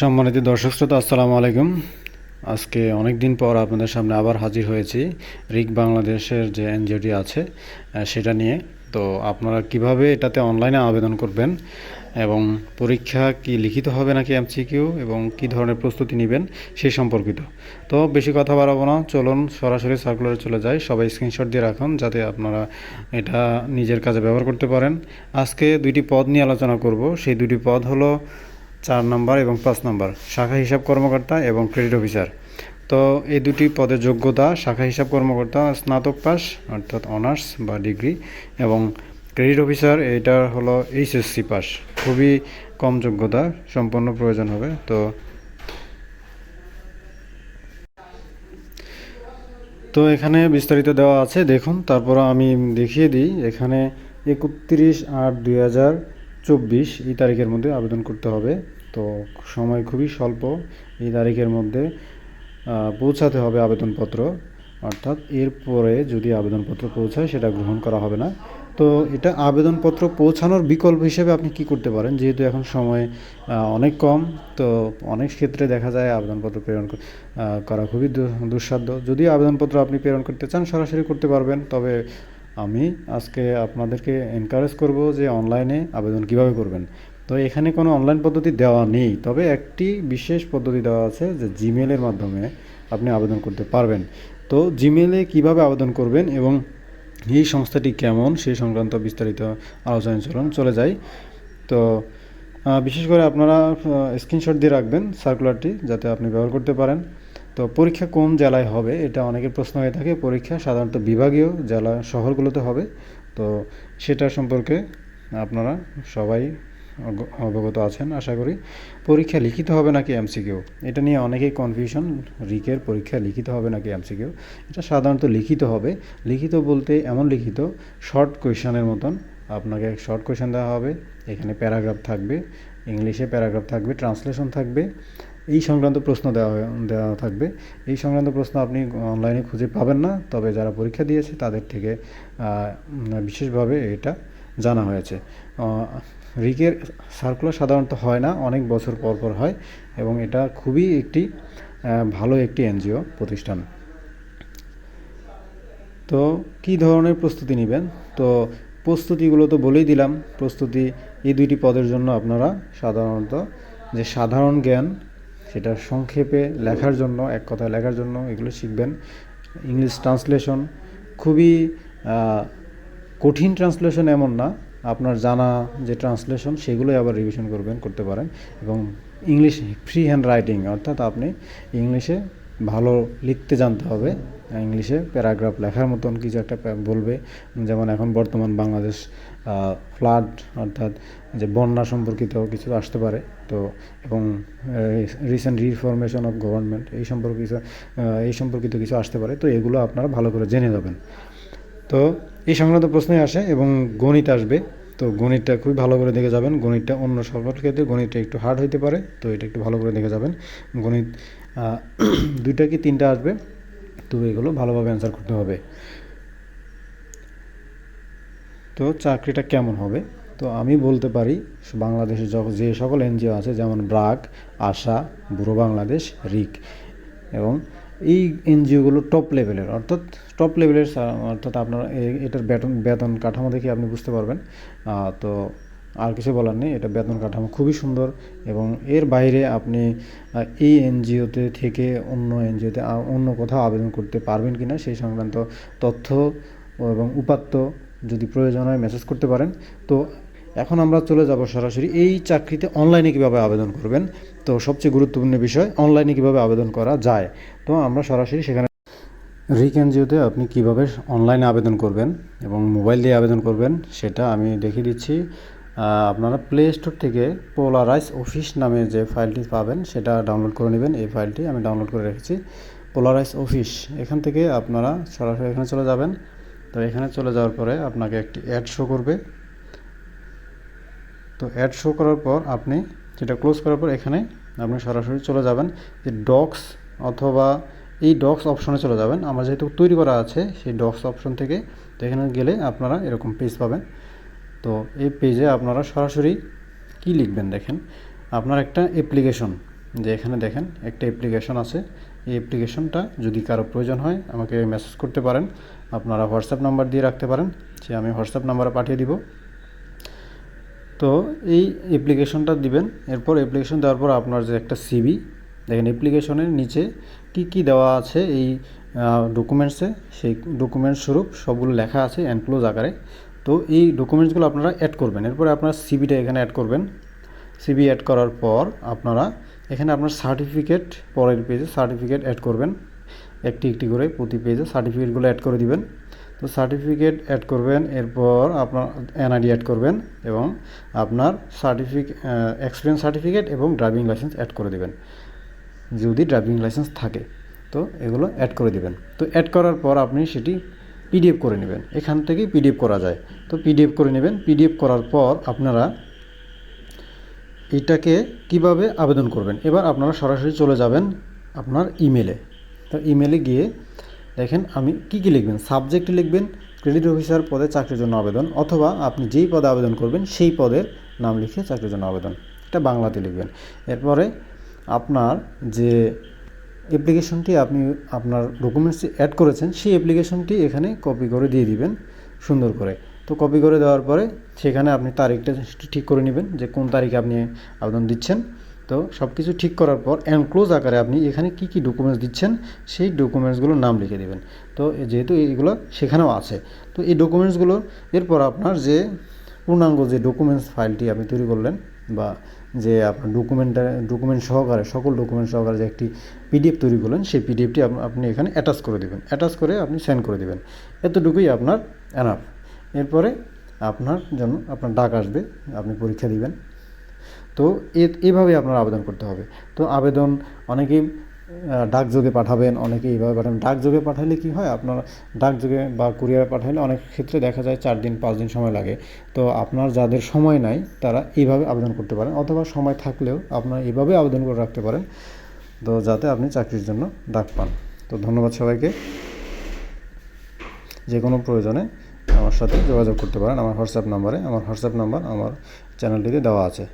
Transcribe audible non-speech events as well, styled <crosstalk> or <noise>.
সম্মানিত দর্শক শ্রোতা, আসসালামু আলাইকুম। আজকে অনেক দিন পর আপনাদের সামনে আবার হাজির হয়েছি। রিক বাংলাদেশের যে এনজিওটি আছে সেটা নিয়ে। তো আপনারা কীভাবে এটাতে অনলাইনে আবেদন করবেন এবং পরীক্ষা কি লিখিত হবে নাকি এমসিকিউ এবং কি ধরনের প্রস্তুতি নেবেন সেই সম্পর্কিত। তো বেশি কথা বাড়াবো না, চলুন সরাসরি সার্কুলারে চলে যাই। সবাই স্ক্রিনশট দিয়ে রাখুন যাতে আপনারা এটা নিজের কাজে ব্যবহার করতে পারেন। আজকে দুইটি পদ নিয়ে আলোচনা করব। সেই দুটি পদ হলো চার নম্বর এবং পাঁচ নম্বর, শাখা হিসাব কর্মকর্তা এবং ক্রেডিট অফিসার তো এই দুটি পদের যোগ্যতা শাখা হিসাব কর্মকর্তা, স্নাতক পাস, অর্থাৎ অনার্স বা ডিগ্রি, এবং ক্রেডিট অফিসার এটার হলো এইচএসসি পাস। খুবই কম যোগ্যতা সম্পন্ন প্রয়োজন হবে, তো তো এখানে বিস্তারিত দেওয়া আছে, দেখুন, তারপর আমি দেখিয়ে দিই, এখানে একত্রিশ আট দুই হাজার চব্বিশ, এই তারিখের মধ্যে আবেদন করতে হবে। তো সময় খুবই স্বল্প এই তারিখের মধ্যে পৌঁছাতে হবে আবেদনপত্র, অর্থাৎ এরপরে যদি আবেদনপত্র পৌঁছায় সেটা গ্রহণ করা হবে না। তো এটা আবেদনপত্র পৌঁছানোর বিকল্প হিসেবে আপনি কি করতে পারেন? যেহেতু এখন সময় অনেক কম, তো অনেক ক্ষেত্রে দেখা যায় আবেদনপত্র প্রেরণ করা খুবই দুঃসাধ্য। যদি আবেদনপত্র আপনি প্রেরণ করতে চান, সরাসরি করতে পারবেন। তবে আমি আজকে আপনাদেরকে এনকারেজ করব যে অনলাইনে আবেদন কীভাবে করবেন। তো এখানে কোনো অনলাইন পদ্ধতি দেওয়া নেই। তবে একটি বিশেষ পদ্ধতি দেওয়া আছে যে জিমেলের মাধ্যমে আপনি আবেদন করতে পারবেন। তো জিমেলে কীভাবে আবেদন করবেন এবং এই সংস্থাটি কেমন সেই সংক্রান্ত বিস্তারিত আলোচনা চলুন, চলে যাই। তো বিশেষ করে আপনারা স্ক্রিনশট দিয়ে রাখবেন সার্কুলারটি যাতে আপনি ব্যবহার করতে পারেন। তো পরীক্ষা কোন জেলায় হবে এটা অনেকের প্রশ্ন হয়ে থাকে। পরীক্ষা সাধারণত বিভাগীয় জেলা শহরগুলোতে হবে। তো সেটা সম্পর্কে আপনারা সবাই অবগত আছেন, আশা করি। পরীক্ষা লিখিত হবে নাকি এমসিকিউ এটা নিয়ে অনেকেই কনফিউশন রিকের পরীক্ষা লিখিত হবে নাকি এমসিকিউ এটা সাধারণত লিখিত হবে। লিখিত বলতে এমন লিখিত শর্ট কোয়েশনের মতন। আপনাকে শর্ট কোয়েশন দেওয়া হবে, এখানে প্যারাগ্রাফ থাকবে ইংলিশে প্যারাগ্রাফ থাকবে ট্রান্সলেশন থাকবে, এই সংক্রান্ত প্রশ্ন দেওয়া দেওয়া থাকবে। এই সংক্রান্ত প্রশ্ন আপনি অনলাইনে খুঁজে পাবেন না, তবে যারা পরীক্ষা দিয়েছে তাদের থেকে বিশেষভাবে এটা জানা হয়েছে। রিকের সার্কুলার সাধারণত হয় না, অনেক বছর পর পর হয় এবং এটা খুবই একটি ভালো একটি এনজিও প্রতিষ্ঠান। তো কী ধরনের প্রস্তুতি নেবেন? তো প্রস্তুতিগুলো তো বলেই দিলাম, প্রস্তুতি এই দুইটি পদের জন্য আপনারা সাধারণত যে সাধারণ জ্ঞান, সেটা সংক্ষেপে লেখার জন্য, এক কথায় লেখার জন্য এগুলো শিখবেন। ইংলিশ ট্রান্সলেশন খুবই কঠিন ট্রান্সলেশন এমন না আপনার জানা যে ট্রান্সলেশন, সেগুলোই আবার রিভিশন করবেন, করতে পারেন। এবং ইংলিশ ফ্রি হ্যান্ড রাইটিং অর্থাৎ আপনি ইংলিশে ভালো লিখতে জানতে হবে। ইংলিশে প্যারাগ্রাফ লেখার মতন কিছু একটা বলবে। যেমন এখন বর্তমান বাংলাদেশ ফ্লাড অর্থাৎ যে বন্যা সম্পর্কিত কিছু আসতে পারে। তো, এবং রিসেন্ট রিফরমেশন অফ গভর্নমেন্ট এই সম্পর্কিত এই সম্পর্কিত কিছু আসতে পারে। তো, এগুলো আপনারা ভালো করে জেনে যাবেন। তো এই সংক্রান্ত প্রশ্নই আসে এবং গণিত আসবে। তো গণিতটা খুবই ভালো করে দেখে যাবেন। গণিতটা অন্য সকল ক্ষেত্রে গণিতটা একটু হার্ড হইতে পারে, তো এটা একটু ভালো করে দেখে যাবেন। গণিত <clears throat> দুইটা কি তিনটা আসবে? তো এগুলো ভালোভাবে অ্যান্সার করতে হবে। তো চাকরিটা কেমন হবে? তো আমি বলতে পারি, বাংলাদেশে যে সকল এনজিও আছে, যেমন ব্রাক, আশা, বুড়ো বাংলাদেশ, রিক এবং এই এনজিওগুলো টপ লেভেলের অর্থাৎ টপ লেভেলের অর্থাৎ আপনার এটার বেতন বেতন কাঠামো দেখে আপনি বুঝতে পারবেন। তো আর কিছু বলার নেই, এটা বেতন কাঠামো খুবই সুন্দর এবং এর বাইরে আপনি এই এনজিওতে থেকে অন্য এনজিওতে অন্য কোথাও আবেদন করতে পারবেন কিনা সেই সংক্রান্ত তথ্য এবং উপাত্ত যদি প্রয়োজন হয় মেসেজ করতে পারেন। তো এখন আমরা চলে যাব সরাসরি। এই চাকরিতে অনলাইনে কীভাবে আবেদন করবেন? তো সবচেয়ে গুরুত্বপূর্ণ বিষয় অনলাইনে কীভাবে আবেদন করা যায়? তো আমরা সরাসরি সেখানে রিক এনজিওতে আপনি কীভাবে অনলাইনে আবেদন করবেন এবং মোবাইল দিয়ে আবেদন করবেন, সেটা আমি দেখিয়ে দিচ্ছি। আপনারা প্লে স্টোর থেকে পোলারাইজ অফিস নামে যে ফাইলটি পাবেন, সেটা ডাউনলোড করে নেবেন। এই ফাইলটি আমি ডাউনলোড করে রেখেছি। পোলারাইজ অফিস এখান থেকে আপনারা সরাসরি এখানে চলে যাবেন। তো এখানে চলে যাওয়ার পরে আপনাকে একটি অ্যাড শো করবে। তো অ্যাড শো করার পর আপনি যেটা ক্লোজ করার পর এখানে আপনি সরাসরি চলে যাবেন যে ডক্স অথবা এই ডক্স অপশনে চলে যাবেন। আমার যেহেতু তৈরি করা আছে, সেই ডক্স অপশন থেকে তো এখানে গেলে আপনারা এরকম পেজ পাবেন। তো এই পেজে আপনারা সরাসরি কি লিখবেন দেখেন? আপনার একটা অ্যাপ্লিকেশন যে এখানে দেখেন একটা অ্যাপ্লিকেশন আছে। এই অ্যাপ্লিকেশনটা যদি কারও প্রয়োজন হয়, আমাকে মেসেজ করতে পারেন। আপনারা হোয়াটসঅ্যাপ নাম্বার দিয়ে রাখতে পারেন। যে আমি হোয়াটসঅ্যাপ নাম্বারে পাঠিয়ে দিব। তো এই অ্যাপ্লিকেশনটা দিবেন। এরপর অ্যাপ্লিকেশন দেওয়ার পর আপনার যে একটা সিবি দেখেন অ্যাপ্লিকেশনের নিচে কি কি দেওয়া আছে এই ডকুমেন্টসে সেই ডকুমেন্টস স্বরূপ সবগুলো লেখা আছে এনক্লোজ আকারে। তো এই ডকুমেন্টসগুলো আপনারা অ্যাড করবেন। এরপরে আপনার সিবিটা এখানে অ্যাড করবেন। সিবি অ্যাড করার পর আপনারা এখানে আপনার সার্টিফিকেট পরের পেজে সার্টিফিকেট অ্যাড করবেন। একটি একটি করে প্রতি পেজে সার্টিফিকেটগুলো অ্যাড করে দিবেন। তো সার্টিফিকেট অ্যাড করবেন, এরপর আপনার এনআইডি অ্যাড করবেন এবং আপনার সার্টিফিক এক্সপিরিয়েন্স সার্টিফিকেট এবং ড্রাইভিং লাইসেন্স অ্যাড করে দেবেন। যদি ড্রাইভিং লাইসেন্স থাকে, তো এগুলো অ্যাড করে দিবেন। তো অ্যাড করার পর আপনি সেটি পিডিএফ করে নেবেন। এখান থেকেই পিডিএফ করা যায়। তো পিডিএফ করে নেবেন। পিডিএফ করার পর আপনারা এটাকে কীভাবে আবেদন করবেন? এবার আপনারা সরাসরি চলে যাবেন আপনার ইমেলে তো ইমেলে গিয়ে দেখেন আমি কি কি লিখবেন? সাবজেক্টে লিখবেন ক্রেডিট অফিসার পদে চাকরির জন্য আবেদন, অথবা আপনি যেই পদে আবেদন করবেন, সেই পদের নাম লিখে চাকরির জন্য আবেদন। এটা বাংলাতে লিখবেন। এরপরে আপনার যে অ্যাপ্লিকেশনটি আপনি আপনার ডকুমেন্টসটি অ্যাড করেছেন, সেই অ্যাপ্লিকেশনটি এখানে কপি করে দিয়ে দিবেন, সুন্দর করে। তো কপি করে দেওয়ার পরে সেখানে আপনি তারিখটা ঠিক করে নেবেন যে কোন তারিখে আপনি আবেদন দিচ্ছেন। তো সব কিছু ঠিক করার পর এনক্লোজ আকারে আপনি এখানে কি কি ডকুমেন্টস দিচ্ছেন, সেই ডকুমেন্টসগুলোর নাম লিখে দেবেন। তো যেহেতু এইগুলো সেখানেও আছে। তো এই ডকুমেন্টসগুলো এরপর আপনার যে পূর্ণাঙ্গ যে ডকুমেন্টস ফাইলটি আপনি তৈরি করলেন বা যে আপনার ডকুমেন্টটা ডকুমেন্ট সহকারে, সকল ডকুমেন্ট সহকারে যে একটি পিডিএফ তৈরি করলেন, সেই পিডিএফটি আপনি এখানে অ্যাটাচ করে দেবেন। অ্যাটাচ করে আপনি সেন্ড করে দেবেন। এতটুকুই আপনার এনাফ এরপরে আপনার জন্য আপনার ডাক আসবে, আপনি পরীক্ষা দিবেন। তো এভাবে আপনার আবেদন করতে হবে। তো আবেদন অনেকেই ডাকযোগে পাঠাবেন অনেকে এইভাবে পাঠাবেন। ডাকযোগে পাঠালে কি হয়? আপনার ডাকযোগে বা কুরিয়ার পাঠালে অনেক ক্ষেত্রে দেখা যায় চার দিন, পাঁচ দিন সময় লাগে। তো আপনার যাদের সময় নাই, তারা এইভাবে আবেদন করতে পারেন। অথবা সময় থাকলেও আপনারা এইভাবে আবেদন করে রাখতে পারেন। তো যাতে আপনি চাকরির জন্য ডাক পান। তো ধন্যবাদ সবাইকে। যে কোনো প্রয়োজনে আমার সাথে যোগাযোগ করতে পারেন। আমার হোয়াটসঅ্যাপ নাম্বারে, আমার হোয়াটসঅ্যাপ নাম্বার আমার চ্যানেলটিতে দেওয়া আছে।